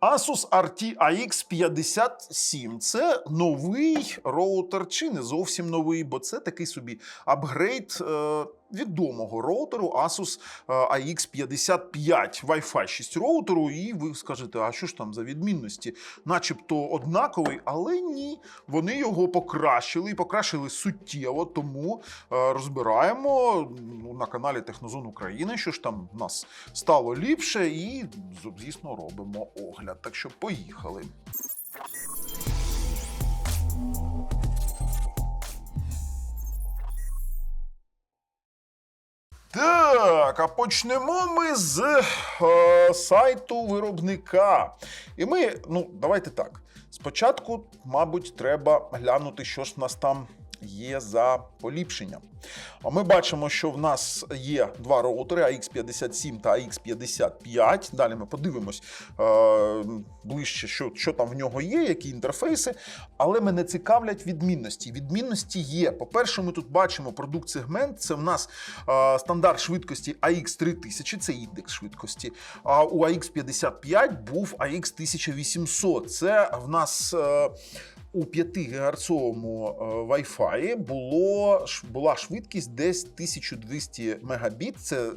Asus RT AX 57 це новий роутер, чи не зовсім новий, бо це такий собі апгрейд е, відомого роутеру Asus е, AX 55 Wi-Fi 6 роутеру. І ви скажете, а що ж там за відмінності? Начебто однаковий, але ні. Вони його покращили і покращили суттєво. Тому е, розбираємо ну, на каналі Технозон України, що ж там в нас стало ліпше, і звісно робимо огляд. Так що поїхали. Так, а почнемо ми з е, сайту виробника. І ми, ну, давайте так. Спочатку, мабуть, треба глянути, що ж в нас там є за поліпшення. А ми бачимо, що в нас є два роутери AX57 та AX55. Далі ми подивимось е, ближче, що, що там в нього є, які інтерфейси. Але мене цікавлять відмінності. Відмінності є. По-перше, ми тут бачимо продукт сегмент. Це в нас е, стандарт швидкості AX3000, це індекс швидкості. А у AX55 був AX1800. Це в нас. Е, у 5 ГГц Wi-Fi було, була швидкість десь 1200 Мбіт. Це е,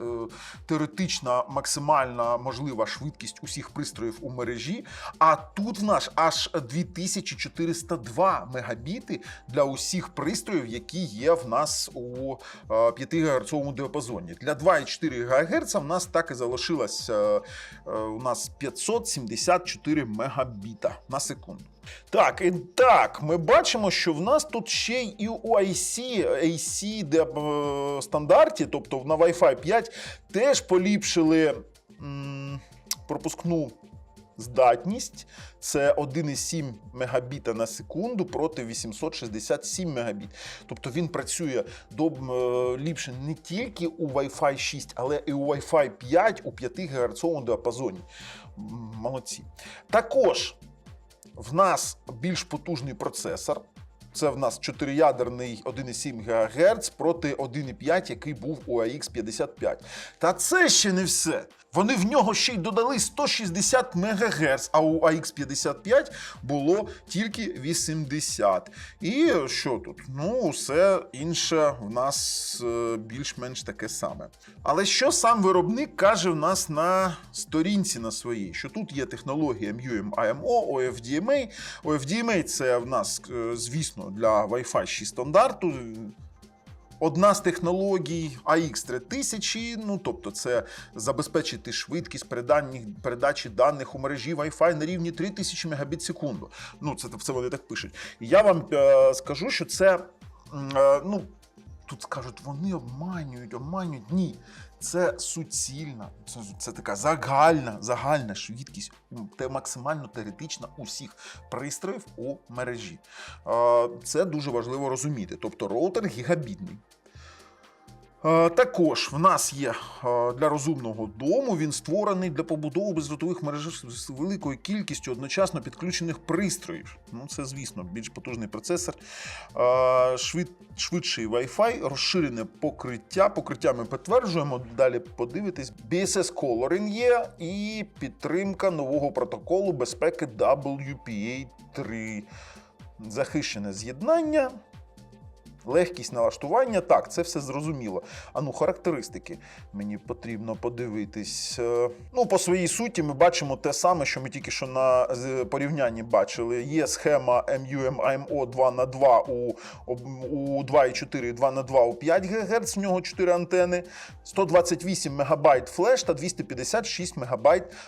теоретична максимальна можлива швидкість усіх пристроїв у мережі. А тут в нас аж 2402 мегабіти для усіх пристроїв, які є в нас у е, 5 ГГц діапазоні. Для 2,4 ГГц в нас так і залишилось е, е, у нас 574 мегабіта на секунду. Так, і так, ми бачимо, що в нас тут ще й у IC, AC де, е, стандарті, тобто на Wi-Fi 5, теж поліпшили м, пропускну здатність. Це 1,7 мегабіта на секунду проти 867 мегабіт. Тобто він працює доб, е, ліпше не тільки у Wi-Fi 6, але і у Wi-Fi 5 у 5 ГГц діапазоні. Молодці. Також в нас більш потужний процесор. Це в нас 4-ядерний 1,7 ГГц проти 1,5, який був у AX55. Та це ще не все. Вони в нього ще й додали 160 МГц, а у AX55 було тільки 80. І що тут? Ну, все інше в нас е, більш-менш таке саме. Але що сам виробник каже в нас на сторінці на своїй? Що тут є технологія MUM AMO, OFDMA. OFDMA це в нас, е, звісно, для Wi-Fi 6 стандарту. Одна з технологій AX3000, ну тобто це забезпечити швидкість передачі даних у мережі Wi-Fi на рівні 3000 Мбіт секунду. Ну, це, це вони так пишуть. Я вам е, скажу, що це е, ну, тут скажуть, вони обманюють, обманюють. Ні. Це суцільна, це, це така загальна, загальна швидкість, те максимально теоретична усіх пристроїв у мережі. Е, Це дуже важливо розуміти. Тобто роутер гігабітний. Е, Також в нас є е, для розумного дому. Він створений для побудови бездротових мереж з великою кількістю одночасно підключених пристроїв. Ну, це, звісно, більш потужний процесор, е, швид, швидший Wi-Fi, розширене покриття. Покриття ми підтверджуємо. Далі подивитись. BSS Coloring є і підтримка нового протоколу безпеки WPA3. Захищене з'єднання. Легкість налаштування, так, це все зрозуміло. А ну, характеристики мені потрібно подивитись. Е, Ну, по своїй суті, ми бачимо те саме, що ми тільки що на порівнянні бачили. Є схема MUM AMO 2 на 2 у, у 2,4 2 на 2 у 5 ГГц, в нього 4 антени, 128 МБ флеш та 256 МБ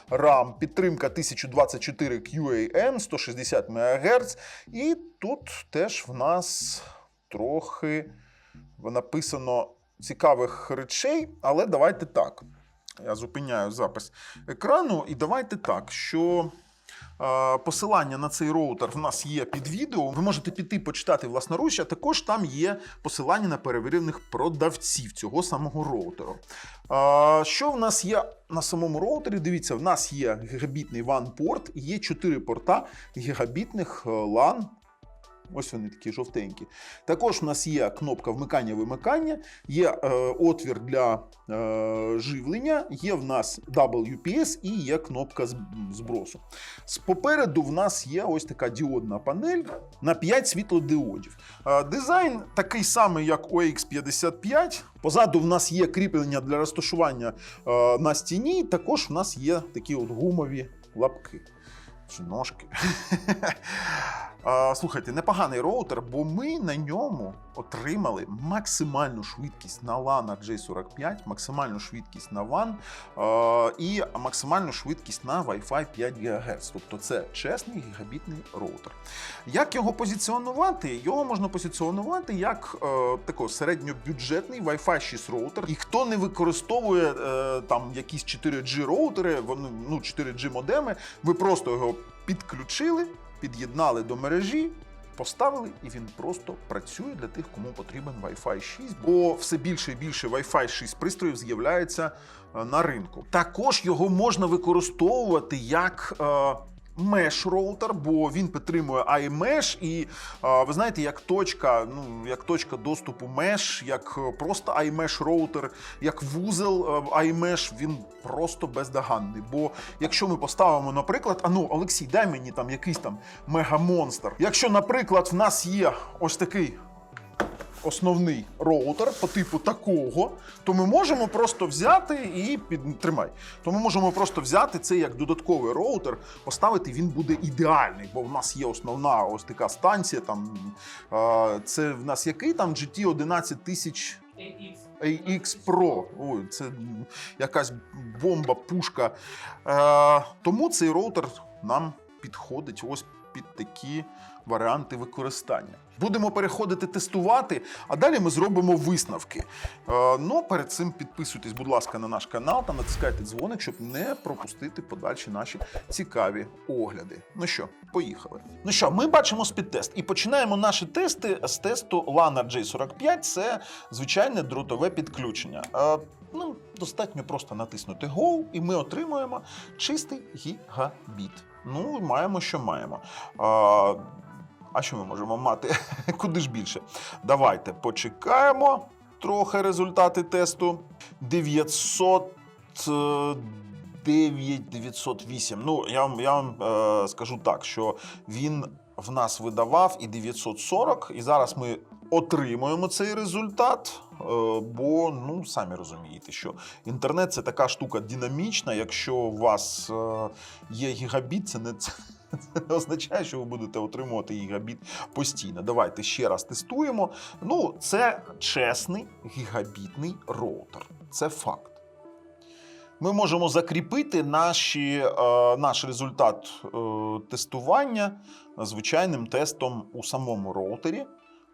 RAM. Підтримка 1024 QAM, 160 МГц. І тут теж в нас трохи написано цікавих речей, але давайте так. Я зупиняю запис екрану, і давайте так, що. е, Посилання на цей роутер в нас є під відео. Ви можете піти почитати власноруч, а також там є посилання на перевірених продавців цього самого роутеру. Е, Що в нас є на самому роутері? Дивіться, в нас є гігабітний WAN порт і є 4 порта гігабітних е, LAN Ось вони такі жовтенькі. Також у нас є кнопка вмикання-вимикання, є е, отвір для е, живлення, є в нас WPS і є кнопка збросу. Попереду в нас є ось така діодна панель на 5 світлодіодів. Е, Дизайн такий самий, як у X55. Позаду в нас є кріплення для розташування е, на стіні. Також в нас є такі от гумові лапки. Чи ножки. Слухайте, непоганий роутер, бо ми на ньому отримали максимальну швидкість на LAN J45, максимальну швидкість на WAN і максимальну швидкість на Wi-Fi 5 ГГц. Тобто це чесний гігабітний роутер. Як його позиціонувати? Його можна позиціонувати як е, такий середньобюджетний Wi-Fi 6 роутер. І хто не використовує е, там якісь 4G роутери, вони ну 4G модеми, ви просто його підключили, під'єднали до мережі. Поставили, і він просто працює для тих, кому потрібен Wi-Fi 6, бо все більше і більше Wi-Fi 6 пристроїв з'являється е, на ринку. Також його можна використовувати як меш роутер, бо він підтримує iMesh, і ви знаєте, як точка, ну як точка доступу Mesh, як е, просто iMesh роутер, як вузел е, iMesh, він просто бездоганний. Бо якщо ми поставимо, наприклад, а ну Олексій, дай мені там якийсь там мегамонстр. Якщо, наприклад, в нас є ось такий основний роутер по типу такого, то ми можемо просто взяти і під тримай. То ми можемо просто взяти це як додатковий роутер, поставити. Він буде ідеальний, бо в нас є основна ось така станція. Там це в нас який там GT 11000 AX. AX Pro. Ой, це якась бомба, пушка. Е, тому цей роутер нам підходить ось під такі варіанти використання. Будемо переходити тестувати, а далі ми зробимо висновки. Е, ну, перед цим підписуйтесь, будь ласка, на наш канал та натискайте дзвоник, щоб не пропустити подальші наші цікаві огляди. Ну що, поїхали. Ну що, ми бачимо спідтест і починаємо наші тести з тесту LAN J45. Це звичайне дротове підключення. Е, ну, достатньо просто натиснути Go, і ми отримуємо чистий гігабіт. Ну, маємо, що маємо. А, а що ми можемо мати? Куди ж більше? Давайте почекаємо трохи результати тесту. 900. е, 9908. Ну, я вам, я вам е, скажу так, що він в нас видавав і 940, і зараз ми отримуємо цей результат. е, Бо, ну, самі розумієте, що інтернет це така штука динамічна. Якщо у вас е, є гігабіт, це не це не означає, що ви будете отримувати гігабіт постійно. Давайте ще раз тестуємо. Ну, це чесний гігабітний роутер. Це факт. Ми можемо закріпити наші, е, наш результат е, тестування звичайним тестом у самому роутері.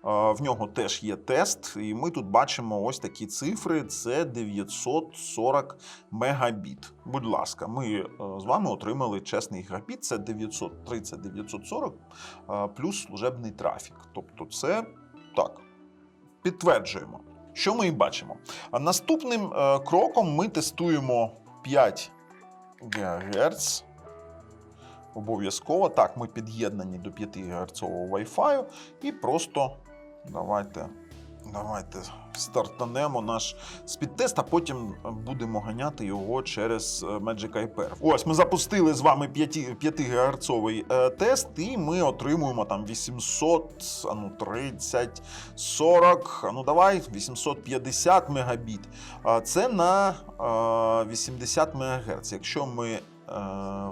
В нього теж є тест, і ми тут бачимо ось такі цифри: це 940 мегабіт. Будь ласка, ми е, з вами отримали чесний гігабіт, це 930-940 е, плюс служебний трафік. Тобто, це так, підтверджуємо. Що ми і бачимо? А наступним е, кроком ми тестуємо 5 ГГц. Обов'язково так, ми під'єднані до 5 ГГц Wi-Fi і просто давайте, давайте стартанемо наш спідтест, а потім будемо ганяти його через е, Magic Hyper. Ось ми запустили з вами 5, 5 ГГц тест, і ми отримуємо там 800, а ну 30, 40, а ну давай 850 мегабіт. Це на е, 80 МГц. Якщо ми е,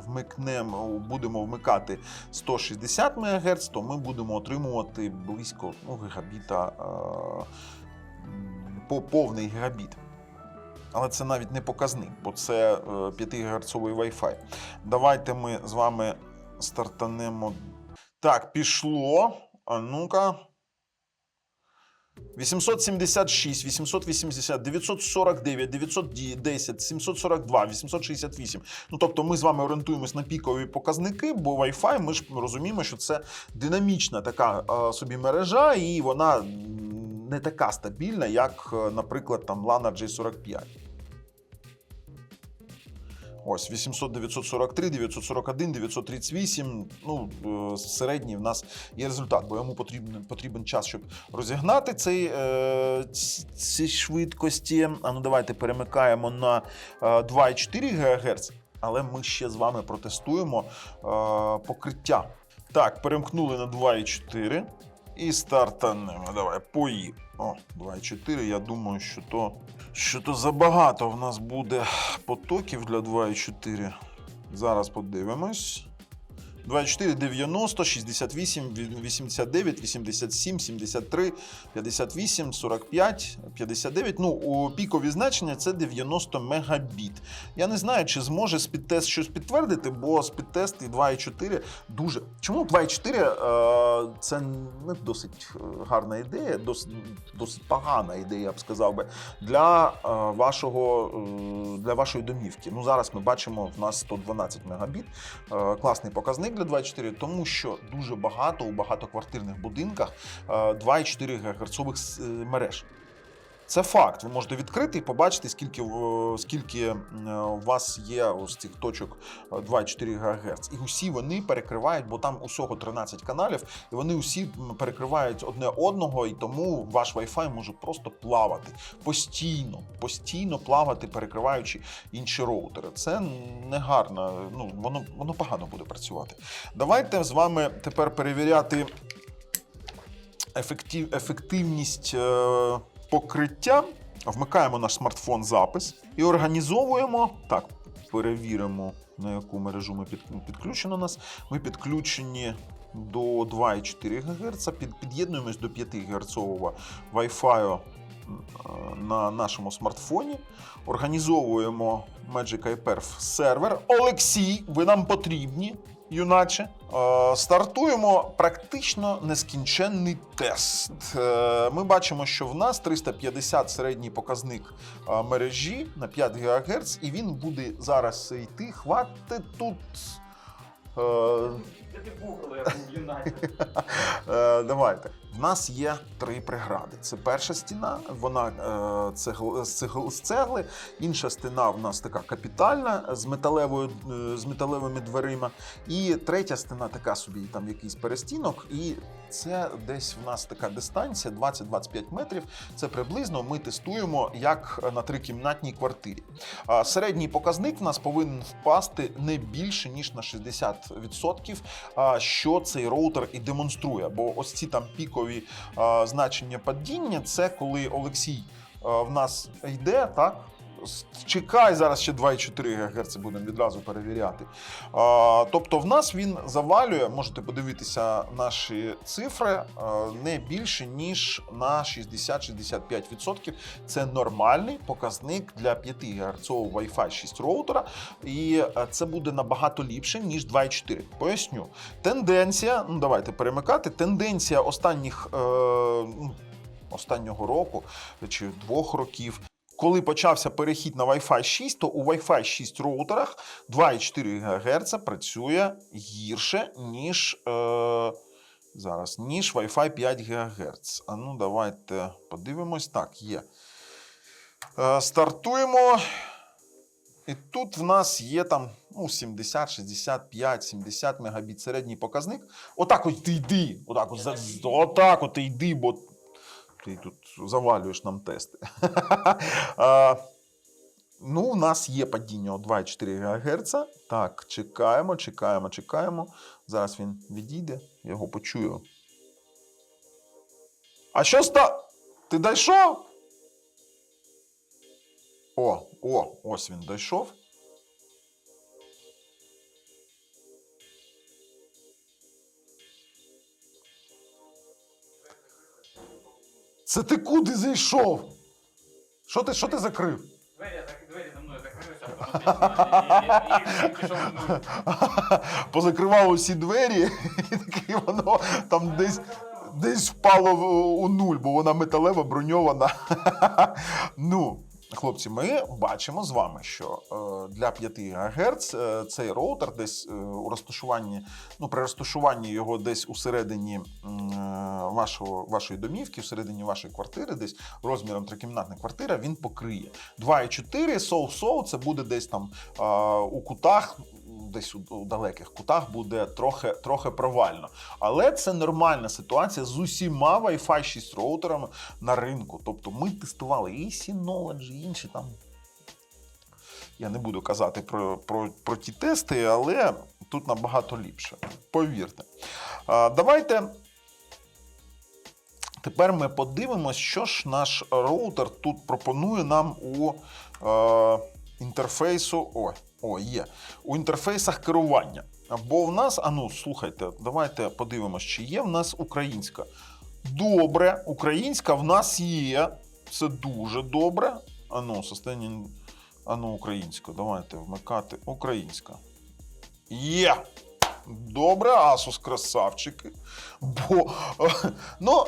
вмикнемо, будемо вмикати 160 МГц, то ми будемо отримувати близько ну, гігабіта е, по повний гігабіт. Але це навіть не показник, бо це 5 ГГц Wi-Fi. Давайте ми з вами стартанемо. Так, пішло. А ну-ка. 876, 880, 949, 910, 742, 868. Ну тобто ми з вами орієнтуємось на пікові показники, бо Wi-Fi, ми ж розуміємо, що це динамічна така е, собі мережа, і вона не така стабільна, як, е, наприклад, там LAN J45. Ось 800, 943, 941, 938. Ну, е, середній в нас є результат, бо йому потрібен, потрібен час, щоб розігнати цей, е, ці, швидкості. А ну давайте перемикаємо на е, 2,4 ГГц, але ми ще з вами протестуємо е, покриття. Так, перемкнули на 2,4 і стартанемо. Давай, пої. О, 2,4. Я думаю, що то, що то забагато в нас буде потоків для 2,4. Зараз подивимось. 24, 90, 68, 89, 87, 73, 58, 45, 59. Ну, у пікові значення це 90 мегабіт. Я не знаю, чи зможе спідтест щось підтвердити, бо спідтест і 2,4 дуже. Чому 2,4 е, це не досить е, гарна ідея, досить, досить погана ідея, я б сказав би, для е, вашого для вашої домівки. Ну зараз ми бачимо, в нас 112 мегабіт. Класний показник для 2,4, тому що дуже багато у багатоквартирних будинках е, 2,4 ГГц мереж. Це факт. Ви можете відкрити і побачити, скільки, в- скільки е, у вас є ось цих точок е, 2,4 ГГц. І усі вони перекривають, бо там усього 13 каналів, і вони усі перекривають одне одного, і тому ваш Wi-Fi може просто плавати постійно, постійно плавати, перекриваючи інші роутери. Це не гарно, ну воно, воно погано буде працювати. Давайте з вами тепер перевіряти ефектив, ефективність е, покриття. Вмикаємо наш смартфон запис і організовуємо. Так, перевіримо, на яку мережу ми під, підключено нас. Ми підключені до 2,4 ГГц, під, під'єднуємось до 5 Гц Wi-Fi е, на нашому смартфоні. Організовуємо Magic iPerf сервер. Олексій, ви нам потрібні, юначе. Е, Стартуємо практично нескінченний тест. Е, Ми бачимо, що в нас 350 середній показник е, мережі на 5 ГГц, і він буде зараз йти. Хватить тут. е, Давайте. В нас є три прегради. Це перша стіна, вона е, цегл, з, цегл, з цегли. Інша стіна в нас така капітальна з металевою е, з металевими дверима. І третя стіна така собі, там якийсь перестінок. І це десь в нас така дистанція 20-25 метрів. Це приблизно ми тестуємо як на трикімнатній квартирі. Середній показник в нас повинен впасти не більше ніж на 60%, а, що цей роутер і демонструє. Бо ось ці там пікові значення падіння це коли Олексій в нас йде, так. Чекай, зараз ще 2,4 ГГц будемо відразу перевіряти. А, тобто в нас він завалює, можете подивитися наші цифри, не більше, ніж на 60-65%. Це нормальний показник для 5 ГГц Wi-Fi 6 роутера, і е, це буде набагато ліпше, ніж 2,4. Поясню. Тенденція, ну давайте перемикати. Тенденція останніх е, ну, останнього року чи двох років. Коли почався перехід на Wi-Fi 6, то у Wi-Fi 6 роутерах 2,4 ГГц працює гірше, ніж е, зараз, ніж Wi-Fi 5 ГГц. А ну давайте подивимось. Так, є. Е, стартуємо. І тут в нас є там ну, 70, 65, 70 мегабіт середній показник. Отак от ти йди. Отак от, отак от ти йди, бо ти тут завалюєш нам тести. Ну, у нас є падіння о 2,4 ГГц. Так, чекаємо, чекаємо, чекаємо. Зараз він відійде, я його почую. А що ста. Ти дійшов? О, о, ось він дійшов. Це ти куди зайшов? Що ти, що ти закрив? Двері, двері за мною закрилися автоматично, і- і- і пішов в. Позакривав усі двері, і таке воно там десь, десь впало в- у нуль, бо вона металева, броньована. Ну, Хлопці, ми бачимо з вами, що е, для 5 ГГц е, цей роутер десь е, у розташуванні, ну при розташуванні його десь усередині середині вашого, вашої домівки, всередині вашої квартири, десь розміром трикімнатна квартира, він покриє. 2,4 соу-соу, це буде десь там у кутах. Десь у, у далеких кутах буде трохи, трохи провально. Але це нормальна ситуація з усіма Wi-Fi 6 роутерами на ринку. Тобто ми тестували і Synology, і інші там. Я не буду казати про, про, про ті тести, але тут набагато ліпше. Повірте. А, давайте. Тепер ми подивимось, що ж наш роутер тут пропонує нам у е, інтерфейсу. О, о, є. У інтерфейсах керування. Бо в нас, а ну слухайте, давайте подивимось, чи є в нас українська. Добре, українська в нас є. Це дуже добре. А ну, состояння. А ну, українська. Давайте вмикати. Українська. Є! Добре, Asus красавчики. Бо ну,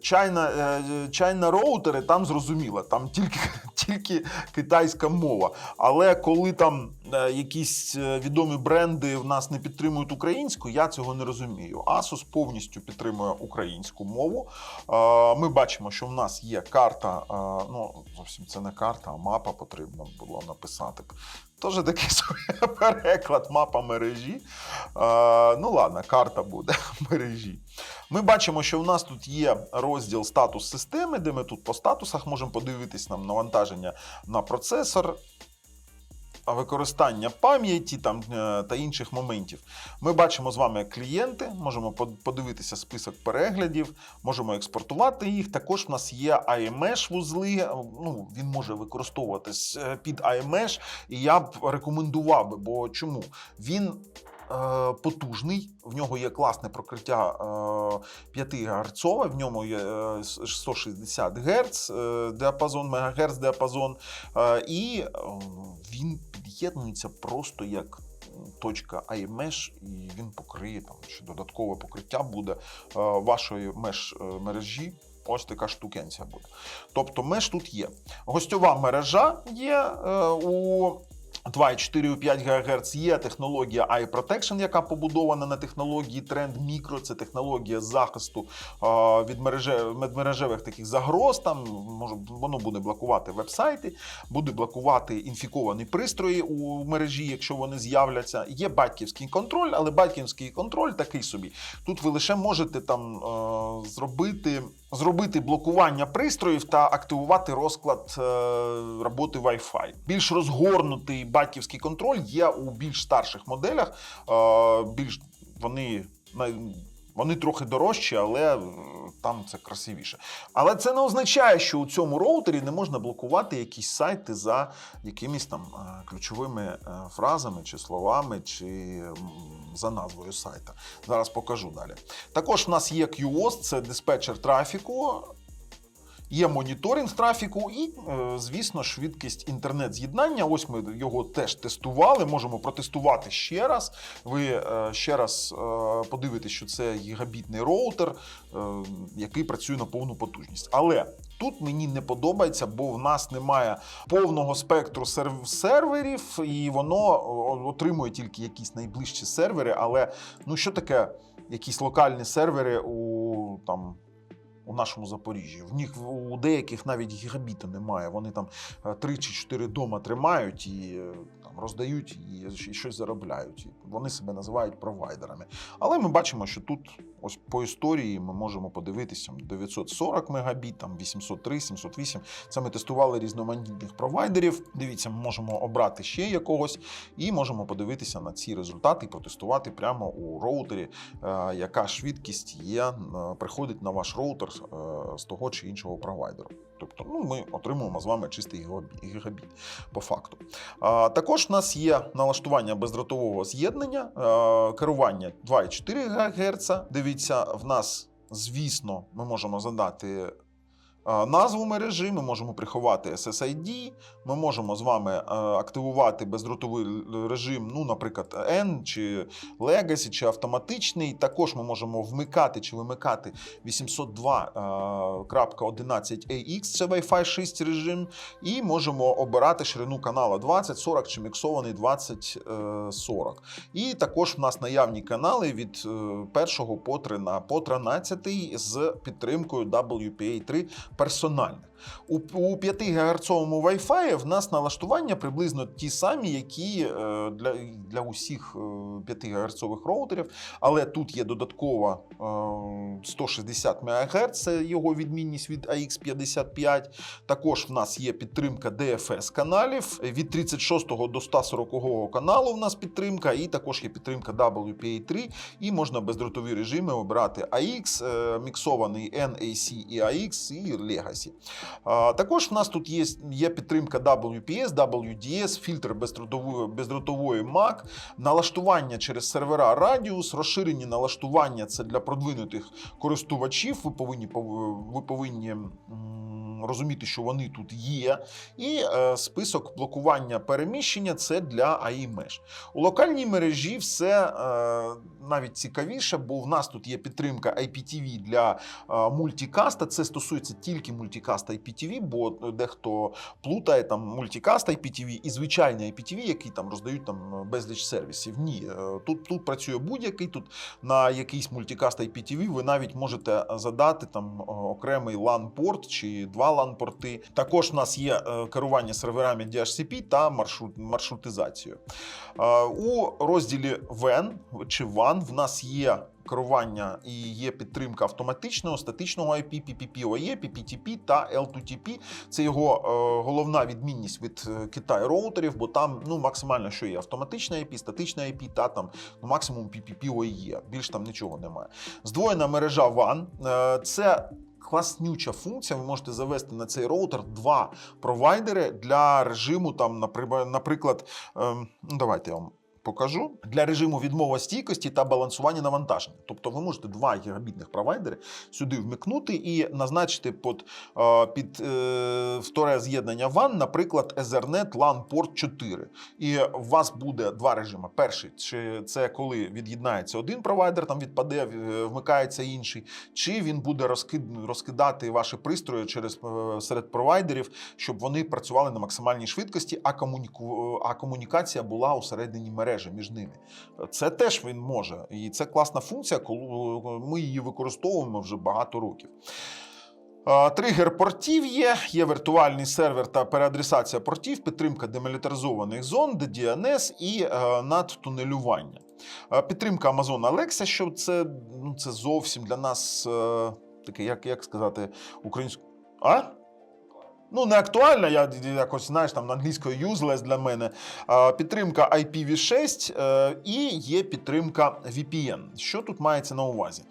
чайна, чайна роутери там зрозуміло, там тільки, тільки китайська мова. Але коли там е, якісь е, відомі бренди в нас не підтримують українську, я цього не розумію. Asus повністю підтримує українську мову. Е, Ми бачимо, що в нас є карта. Ну, зовсім це не карта, а мапа потрібно було написати. Теж такий собі переклад мапа мережі. Е, ну ладно, карта буде мережі. Ми бачимо, що в нас тут є розділ статус системи, де ми тут по статусах можемо подивитись нам навантаження на процесор. Використання пам'яті там е, та інших моментів. Ми бачимо з вами клієнти, можемо подивитися список переглядів, можемо експортувати їх. Також в нас є IMEsh вузли. Ну, він може використовуватись е, під IMEsh, і я б рекомендував би, бо чому? Він потужний, в нього є класне прокриття е, 5 ГГц, в ньому є е, 160 Гц е, діапазон, МГц діапазон, е, і е, він під'єднується просто як точка iMesh, і він покриє там ще додаткове покриття буде е, вашої меш е, мережі. Ось така штукенція буде. Тобто меш тут є. Гостьова мережа є е, у 2,4,5 ГГц є технологія iProtection, яка побудована на технології Trend Micro. Це технологія захисту від мереже, мережевих таких загроз. Там може воно буде блокувати веб-сайти, буде блокувати інфіковані пристрої у мережі, якщо вони з'являться. Є батьківський контроль, але батьківський контроль такий собі. Тут ви лише можете там зробити. Зробити блокування пристроїв та активувати розклад е, роботи Wi-Fi. Більш розгорнутий батьківський контроль є у більш старших моделях. Е, більш вони вони трохи дорожчі, але е, там це красивіше. Але це не означає, що у цьому роутері не можна блокувати якісь сайти за якимись там е, ключовими е, фразами чи словами, чи за назвою сайта. Зараз покажу далі. Також в нас є QoS, це диспетчер трафіку. Є моніторинг трафіку і, е, звісно, швидкість інтернет-з'єднання. Ось ми його теж тестували. Можемо протестувати ще раз. Ви е, ще раз е, подивитесь, що це гігабітний роутер, який працює на повну потужність. Але тут мені не подобається, бо в нас немає повного спектру серверів, і воно отримує тільки якісь найближчі сервери. Але ну що таке якісь локальні сервери у там у нашому Запоріжжі. В них у деяких навіть гігабіту немає. Вони там е, три чи чотири дома тримають і е, роздають і щось заробляють. І вони себе називають провайдерами. Але ми бачимо, що тут ось по історії ми можемо подивитися 940 мегабіт, там 803, 708. Це ми тестували різноманітних провайдерів. Дивіться, ми можемо обрати ще якогось і можемо подивитися на ці результати і протестувати прямо у роутері, е, яка швидкість є, е, приходить на ваш роутер е, з того чи іншого провайдеру. Тобто, ну, ми отримуємо з вами чистий гігабіт, по факту. А, також в нас є налаштування бездротового з'єднання, керування 2,4 ГГц. Дивіться, в нас, звісно, ми можемо задати назву мережі, ми можемо приховати SSID, ми можемо з вами е, активувати бездротовий режим, ну, наприклад, N чи Legacy, чи автоматичний. Також ми можемо вмикати чи вимикати 802.11ax, це Wi-Fi 6 режим, і можемо обирати ширину канала 20, 40 чи міксований 20, е, 40. І також в нас наявні канали від е, першого по 13, по 13 з підтримкою WPA3 персональних. У, у 5 ГГц Wi-Fi в нас налаштування приблизно ті самі, які е, для, для усіх е, 5 ГГц роутерів, але тут є додатково е, 160 МГц, це його відмінність від AX55. Також в нас є підтримка DFS каналів від 36 до 140 каналу. В нас підтримка, і також є підтримка WPA3, і можна бездротові режими обирати AX, е, міксований NAC і AX і Legacy. Також в нас тут є, є підтримка WPS, WDS, фільтр бездротової, MAC, налаштування через сервера Radius, розширені налаштування це для продвинутих користувачів. Ви повинні ви повинні розуміти, що вони тут є. І е, список блокування переміщення це для AI. У локальній мережі все е, навіть цікавіше, бо в нас тут є підтримка IPTV для е. Це стосується тільки мультикаста IPTV, бо дехто плутає там мультикаст IPTV і звичайний IPTV, який там роздають там безліч сервісів. Ні, е, тут, тут працює будь-який. Тут на якийсь мультикаст IPTV ви навіть можете задати там е, окремий LAN-порт чи два LAN-порти. Також в нас є е, керування серверами DHCP та маршрут, маршрутизацією. Е, У розділі WAN чи WAN в нас є керування і є підтримка автоматичного, статичного IP, PPPoE, PPTP та L2TP. Це його е, головна відмінність від е, Китаю роутерів, бо там ну, максимально що є автоматична IP, статична IP та там ну, максимум PPPoE. Більш там нічого немає. Здвоєна мережа WAN е, це. Класнюча функція, ви можете завести на цей роутер два провайдери для режиму, там, напри- наприклад, ем, ну давайте я вам покажу для режиму відмова стійкості та балансування навантаження. Тобто ви можете два гігабітних провайдери сюди вмикнути і назначити під, е, під е, вторе з'єднання WAN, наприклад, Ethernet LAN Port 4. І у вас буде два режими. Перший чи це коли від'єднається один провайдер, там відпаде, е, вмикається інший, чи він буде розкид- розкидати ваші пристрої через серед провайдерів, щоб вони працювали на максимальній швидкості, а, комунікація була усередині мережі між ними. Це теж він може. І це класна функція, коли ми її використовуємо вже багато років. Е, Тригер портів є, є віртуальний сервер та переадресація портів, підтримка демілітаризованих зон, DNS і е, надтунелювання. Е, Підтримка Amazon Alexa, що це, ну, це зовсім для нас е, таке, як, як сказати, українською. А? Ну, не актуальна, я якось, знаєш, там на англійською useless для мене. Підтримка IPv6 е, і є підтримка VPN. Що тут мається на увазі?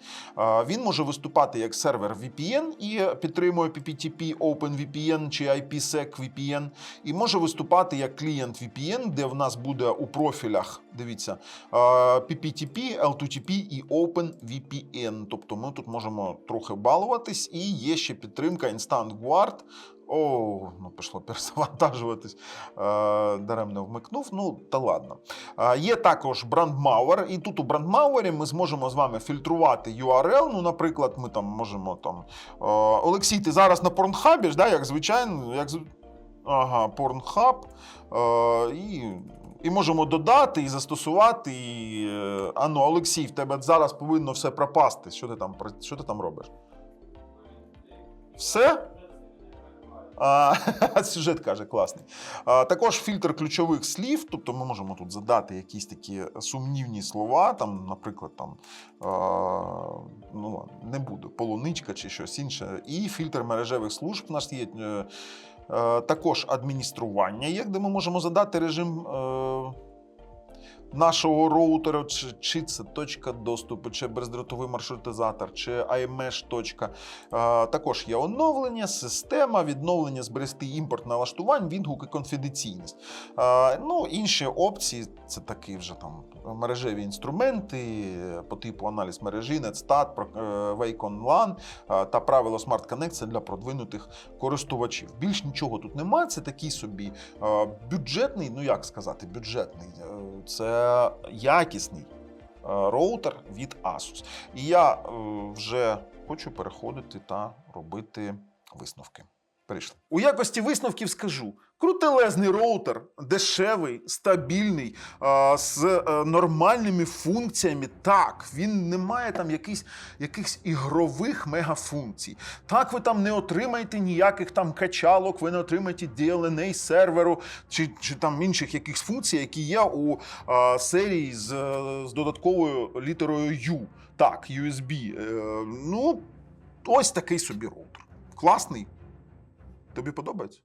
Він може виступати як сервер VPN і підтримує PPTP, OpenVPN чи IPsec VPN, і може виступати як клієнт VPN, де в нас буде у профілях, дивіться, PPTP, L2TP і OpenVPN. Тобто ми тут можемо трохи балуватись, і є ще підтримка Instant Guard. О, ну пішло перезавантажуватись. Е, даремно вмикнув. Ну, та ладно. Е, є також брандмауер, і тут у брандмауері ми зможемо з вами фільтрувати URL. Ну, наприклад, ми там можемо там. Е, Олексій, ти зараз на порнхабі да, як звичайно, як Ага, порнхаб. І. І можемо додати і застосувати. І, а ну, Олексій, в тебе зараз повинно все пропасти. Що ти там, що ти там робиш? Все? Сюжет каже класний. Також фільтр ключових слів, тобто ми можемо тут задати якісь такі сумнівні слова, там, наприклад, там, ну, не буду, полуничка чи щось інше. І фільтр мережевих служб у нас є. е, е, також адміністрування, як де ми можемо задати режим. Нашого роутера, чи, чи це точка доступу, чи бездротовий маршрутизатор, чи IMEsh точка. Е, Також є оновлення, система, відновлення, зберегти імпорт налаштувань, відгук і конфіденційність. Ну, інші опції це такий вже там мережеві інструменти е, по типу аналіз мережі, NetStat, е, LAN е, та правило Smart Connect це для продвинутих користувачів. Більш нічого тут немає. Це такий собі бюджетний, ну як сказати, бюджетний. Це якісний роутер від Asus. І я вже хочу переходити та робити висновки. Перейшли. У якості висновків скажу: крутелезний роутер, дешевий, стабільний, з е, нормальними функціями. Так, він не має там якихось, якихось ігрових мегафункцій. Так, ви там не отримаєте ніяких там качалок, ви не отримаєте DLNA серверу чи, чи там інших якихось функцій, які є у серії з, е, з додатковою літерою U. Так, USB. Е, ну, ось такий собі роутер. Класний. Тобі подобається?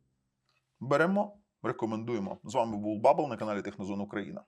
Беремо, рекомендуємо. З вами був Бабл на каналі Технозон Україна.